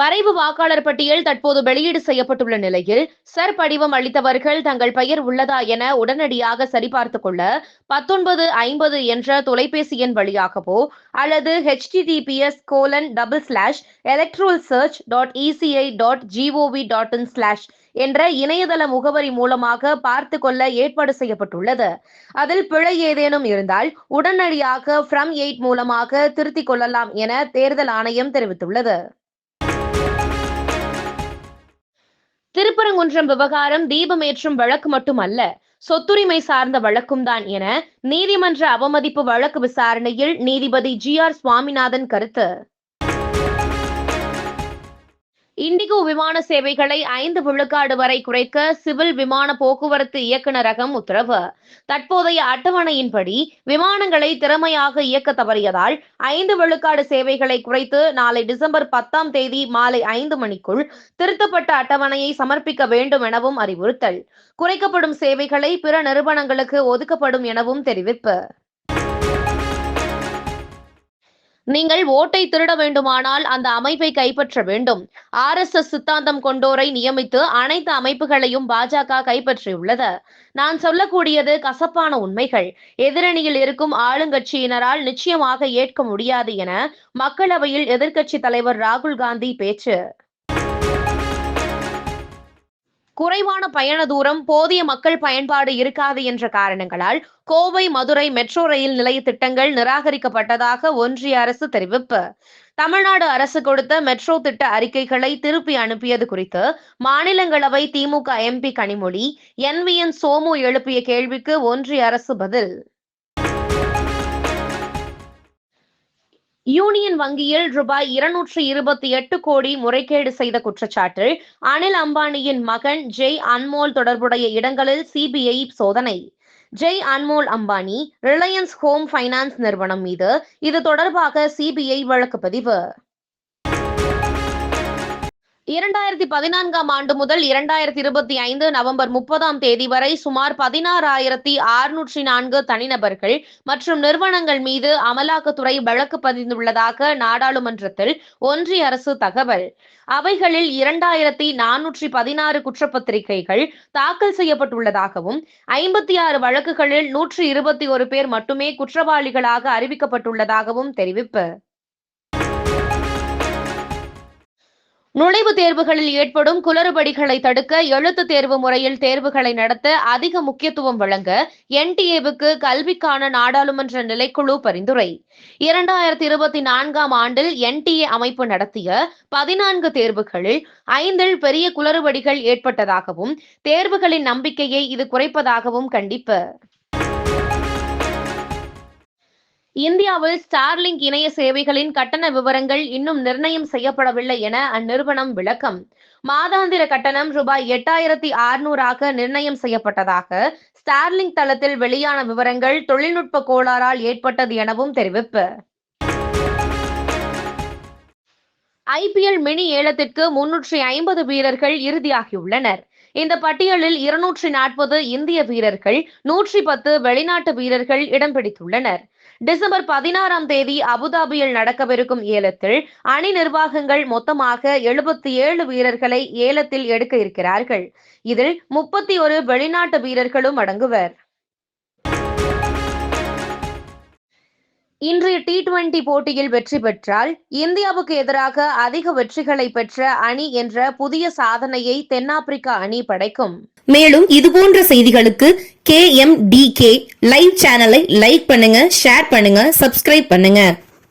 வரைவு வாக்காளர் பட்டியல் தற்போது வெளியீடு செய்யப்பட்டுள்ள நிலையில் சர் படிவம் அளித்தவர்கள் தங்கள் பெயர் உள்ளதா என உடனடியாக சரிபார்த்துக் கொள்ள பத்தொன்பது ஐம்பது என்ற தொலைபேசி எண் வழியாகவோ அல்லது HTTPS colon double slash electoral search dot ECI dot gov dot in slash என்ற இணையதள முகவரி மூலமாக பார்த்து கொள்ள ஏற்பாடு செய்யப்பட்டுள்ளது. அதில் பிழை ஏதேனும் இருந்தால் உடனடியாக ஃப்ரம் எயிட் மூலமாக திருத்திக் கொள்ளலாம் என தேர்தல் ஆணையம் தெரிவித்துள்ளது. திருப்பரங்குன்றம் விவகாரம் தீபமேற்றும் வழக்கு மட்டுமல்ல சொத்துரிமை சார்ந்த வழக்கும் தான் என நீதிமன்ற அவமதிப்பு வழக்கு விசாரணையில் நீதிபதி ஜி ஆர் சுவாமிநாதன் கருத்து. இண்டிகோ விமான சேவைகளை ஐந்து விழுக்காடு வரை குறைக்க சிவில் விமான போக்குவரத்து இயக்குநரகம் உத்தரவு. தற்போதைய அட்டவணையின்படி விமானங்களை திறமையாக இயக்க தவறியதால் ஐந்து விழுக்காடு சேவைகளை குறைத்து நாளை டிசம்பர் பத்தாம் தேதி மாலை ஐந்து மணிக்குள் திருத்தப்பட்ட அட்டவணையை சமர்ப்பிக்க வேண்டும் எனவும் அறிவுறுத்தல். குறைக்கப்படும் சேவைகளை பிற நிறுவனங்களுக்கு ஒதுக்கப்படும் எனவும் தெரிவிப்பு. நீங்கள் ஓட்டை திருட வேண்டுமானால் அந்த அமைப்பை கைப்பற்ற வேண்டும். ஆர் எஸ் எஸ் சித்தாந்தம் கொண்டோரை நியமித்து அனைத்து அமைப்புகளையும் பாஜக கைப்பற்றியுள்ளது. நான் சொல்லக்கூடியது கசப்பான உண்மைகள். எதிரணியில் இருக்கும் ஆளுங்கட்சியினரால் நிச்சயமாக ஏற்க முடியாது என மக்களவையில் எதிர்க்கட்சி தலைவர் ராகுல் காந்தி பேச்சு. குறைவான பயண தூரம் போதிய மக்கள் பயன்பாடு இருக்காது என்ற காரணங்களால் கோவை மதுரை மெட்ரோ ரயில் நிலைய திட்டங்கள் நிராகரிக்கப்பட்டதாக ஒன்றிய அரசு தெரிவிப்பு. தமிழ்நாடு அரசு கொடுத்த மெட்ரோ திட்ட அறிக்கைகளை திருப்பி அனுப்பியது குறித்து மாநிலங்களவை DMK MP Kanimozhi N V N Somu எழுப்பிய கேள்விக்கு ஒன்றிய அரசு பதில். யூனியன் வங்கியில் ரூபாய் இருநூற்றி இருபத்தி எட்டு கோடி முறைகேடு செய்த குற்றச்சாட்டில் அனில் அம்பானியின் மகன் ஜெய் அன்மோல் தொடர்புடைய இடங்களில் சிபிஐ சோதனை. Jai Anmol Ambani Reliance home finance நிறுவனம் மீது இது தொடர்பாக சிபிஐ வழக்கு பதிவு. இரண்டாயிரத்தி பதினான்காம் ஆண்டு முதல் இரண்டாயிரத்தி இருபத்தி ஐந்து நவம்பர் முப்பதாம் தேதி வரை சுமார் பதினாறாயிரத்தி அறுநூற்றி நான்கு தனிநபர்கள் மற்றும் நிறுவனங்கள் மீது அமலாக்கத்துறை வழக்கு பதிந்துள்ளதாக நாடாளுமன்றத்தில் ஒன்றிய அரசு தகவல். அவைகளில் இரண்டாயிரத்தி நானூற்றி பதினாறு குற்றப்பத்திரிகைகள் தாக்கல் செய்யப்பட்டுள்ளதாகவும் ஐம்பத்தி ஆறு வழக்குகளில் நூற்றி இருபத்தி ஒரு பேர் மட்டுமே குற்றவாளிகளாக அறிவிக்கப்பட்டுள்ளதாகவும் தெரிவிப்பு. நுழைவுத் தேர்வுகளில் ஏற்படும் குளறுபடிகளை தடுக்க எழுத்து தேர்வு முறையில் தேர்வுகளை நடத்த அதிக முக்கியத்துவம் வழங்க என்டிஏவுக்கு கல்விக்கான நாடாளுமன்ற நிலைக்குழு பரிந்துரை. இரண்டாயிரத்தி இருபத்தி நான்காம் ஆண்டில் என்டிஏ அமைப்பு நடத்திய பதினான்கு தேர்வுகளில் ஐந்தில் பெரிய குளறுபடிகள் ஏற்பட்டதாகவும் தேர்வுகளின் நம்பிக்கையை இது குறைப்பதாகவும் கண்டிப்பு. இந்தியாவில் ஸ்டார்லிங்க் இணைய சேவைகளின் கட்டண விவரங்கள் இன்னும் நிர்ணயம் செய்யப்படவில்லை என அந்நிறுவனம் விளக்கம். மாதாந்திர கட்டணம் ரூபாய் எட்டாயிரத்தி ஆறுநூறாக நிர்ணயம் செய்யப்பட்டதாக ஸ்டார்லிங்க் தளத்தில் வெளியான விவரங்கள் தொழில்நுட்ப கோளாறால் ஏற்பட்டது எனவும் தெரிவிப்பு. ஐபிஎல் மினி ஏலத்திற்கு முன்னூற்றி ஐம்பது வீரர்கள் இறுதியாகியுள்ளனர். இந்த பட்டியலில் இருநூற்றி நாற்பது இந்திய வீரர்கள் நூற்றி பத்து வெளிநாட்டு வீரர்கள் இடம் பிடித்துள்ளனர். டிசம்பர் பதினாறாம் தேதி அபுதாபியில் நடக்கவிருக்கும் ஏலத்தில் அணி நிர்வாகங்கள் மொத்தமாக எழுபத்தி ஏழு வீரர்களை ஏலத்தில் எடுக்க இருக்கிறார்கள். இதில் முப்பத்தி ஒரு வெளிநாட்டு வீரர்களும் அடங்குவர். இன்றைய டி டுவெண்டி போட்டியில் வெற்றி பெற்றால் இந்தியாவுக்கு எதிராக அதிக வெற்றிகளை பெற்ற அணி என்ற புதிய சாதனையை தென்னாப்பிரிக்கா அணி படைக்கும். மேலும் இதுபோன்ற செய்திகளுக்கு K M D K live சேனலை லைக் பண்ணுங்க ஷேர் பண்ணுங்க சப்ஸ்கிரைப் பண்ணுங்க.